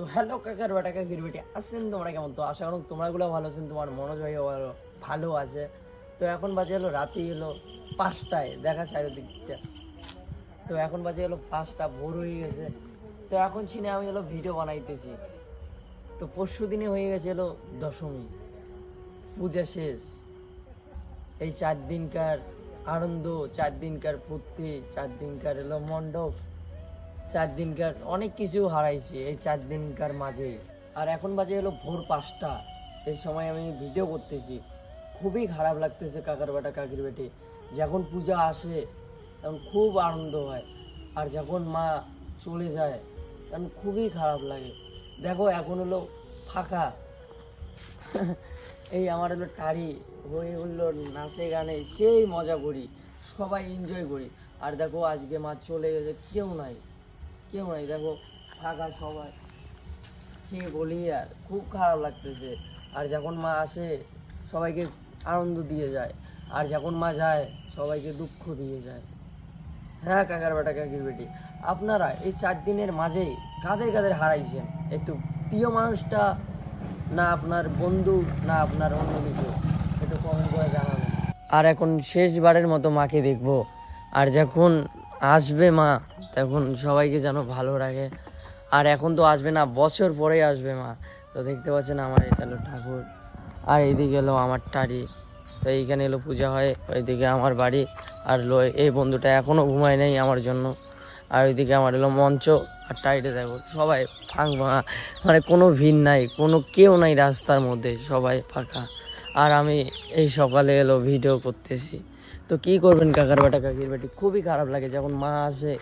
তো হ্যালো কাকার বেটা কাকির বেটি আসছেন তোমরা কেমন? তো আশা করুন তোমরাগুলো ভালো আছেন, তোমার মনোজ ভাইও ভালো ভালো আছে। তো এখন বাজে এলো রাতে এলো পাঁচটায়, দেখা চারিদিকটা। তো এখন বাজে এলো পাঁচটা, ভোর হয়ে গেছে। তো এখন চিনে আমি হলো ভিডিও বানাইতেছি। তো পরশু দিনে হয়ে গেছে হলো দশমী। পূজা শেষ। এই চার দিনকার আনন্দ, চার দিনকার ফুর্তি, চার দিনকার এলো মণ্ডপ চার দিনকার অনেক কিছু হারাইছি এই চার দিনকার মাঝে। আর এখন বাজে হলো ভোর পাঁচটা। এই সময় আমি ভিডিও করতেছি। খুবই খারাপ লাগতেছে কাকার বেটা, কাকির বেটি। যখন পূজা আসে, তখন খুব আনন্দ হয়। আর যখন মা চলে যায়, তখন খুবই খারাপ লাগে। দেখো, এখন হলো ফাঁকা। এই আমার হলো টাড়ি হয়ে হলো নাচে গানে, সেই মজা করি। সবাই এনজয় করি। আর দেখো, আজকে মা চলে গেছে, কেউ নাই। কেউ নাই, দেখো ফাঁকা সবাই। সে বলি আর খুব খারাপ লাগতেছে। আর যখন মা আসে, সবাইকে আনন্দ দিয়ে যায়। আর যখন মা যায়, সবাইকে দুঃখ দিয়ে যায়। হ্যাঁ কাকার বেটা, কাকির বেটি। আপনারা এই চার দিনের মাঝেই কাদের কাদের হারাইছেন? একটু প্রিয় মানুষটা না আপনার বন্ধু, না আপনার অন্য কিছু? একটু কমেন্ট করে জানাবেন। আর এখন শেষবারের মতো মাকে দেখব। আর যখন আসবে মা তখন সবাইকে যেন ভালো রাখে। আর এখন তো আসবে না, বছর পরেই আসবে মা। তো দেখতে পাচ্ছেন আমার এটা হলো ঠাকুর। আর এইদিকে হলো আমার টাড়ি তো এইখানে এলো পূজা হয়, ওইদিকে আমার বাড়ি। আর লো, এই বন্ধুটা এখনও ঘুমায় নাই আমার জন্য। আর ওইদিকে আমার এলো মঞ্চ আর টাইটে দেখো, সবাই ফাঁক ভাঙা মানে কোনো ভিড় নাই, কোনো কেউ নাই রাস্তার মধ্যে, সবাই ফাঁকা। আর আমি এই সকালে এলো ভিডিও করতেছি। তো কি করবেন কাকার বেটা, কাকির বেটি? খুবই খারাপ লাগে, যখন মা আসে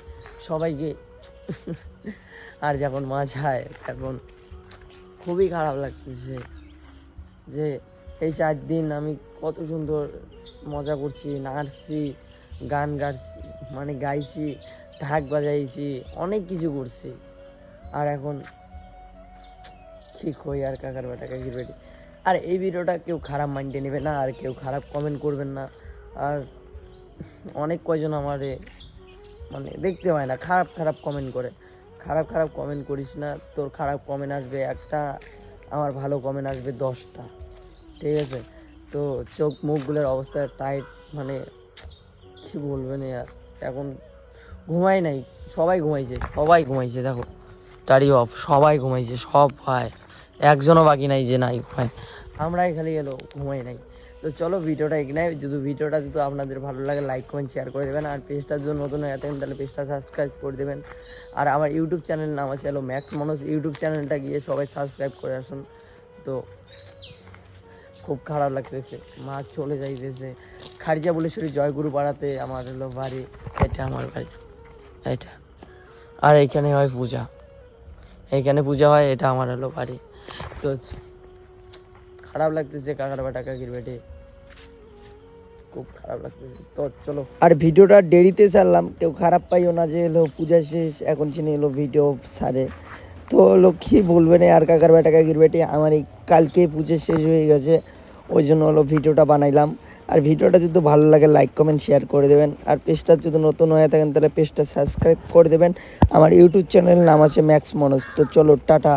সবাইকে। আর যখন মা যায়, তখন খুবই খারাপ লাগতেছে যে, এই চার দিন আমি কত সুন্দর মজা করছি, নাচছি, গান গাচ্ছি মানে গাইছি, ঢাক বাজাইছি, অনেক কিছু করছি। আর এখন কি কই আর কাকার বেটা কাকির বেটি আর এই ভিডিওটা কেউ খারাপ মাইন্ডে নেবে না, আর কেউ খারাপ কমেন্ট করবেন না। আর অনেক কয়জন আমারে মানে দেখতে পায় না, খারাপ খারাপ কমেন্ট করে। খারাপ খারাপ কমেন্ট করিস না, তোর খারাপ কমেন্ট আসবে একটা, আমার ভালো কমেন্ট আসবে দশটা। ঠিক আছে? তো চোখ মুখগুলোর অবস্থা টাইট মানে কি বলবেন আর, এখন ঘুমাই নাই, সবাই ঘুমাইছে সবাই ঘুমাইছে, দেখো। টাড়ি অফ সবাই ঘুমাইছে, সব হয়। একজনও বাকি নাই যে নাই ঘুমায় আমরাই খালি এলো ঘুমাই নাই। তো চলো ভিডিওটা এখানে, যদি ভিডিওটা যদি আপনাদের ভালো লাগে লাইক কমেন্ট শেয়ার করে দেবেন। আর পেজটা যদি নতুন হয়ে থাকেন, তাহলে পেজটা সাবস্ক্রাইব করে দেবেন। আর আমার ইউটিউব চ্যানেল নাম আছে হলো ম্যাক্স মনোজ ইউটিউব চ্যানেলটা গিয়ে সবাই সাবস্ক্রাইব করে আসুন। তো খুব খারাপ লাগতেছে মা চলে যাইতেছে। খারিজা বলেশ্বরী জয়গুরু পাড়াতে আমার হলো বাড়ি। এটা আমার বাড়ি, এটা। আর এইখানে হয় পূজা। এইখানে পূজা হয়, এটা আমার হলো বাড়ি। তো খারাপ লাগতেছে কাকার বেটা কাকির বেটে খুব খারাপ লাগতেছে। তো চলো। আর ভিডিওটা দেরিতে ছাড়লাম, কেউ খারাপ পাইও না যে এলো পূজা শেষ, এখন চিনি এলো ভিডিও ছাড়ে। তো হলো কী বলবেন আর কাকার বেটা কাকির বেটি আমার এই কালকে পুজো শেষ হয়ে গেছে, ওই জন্য হলো ভিডিওটা বানাইলাম। আর ভিডিওটা যদি ভালো লাগে লাইক কমেন্ট শেয়ার করে দেবেন। আর পেজটা যদি নতুন হয়ে থাকেন, তাহলে পেজটা সাবস্ক্রাইব করে দেবেন। আমার ইউটিউব চ্যানেলের নাম আছে ম্যাক্স মনোজ তো চলো, টাটা।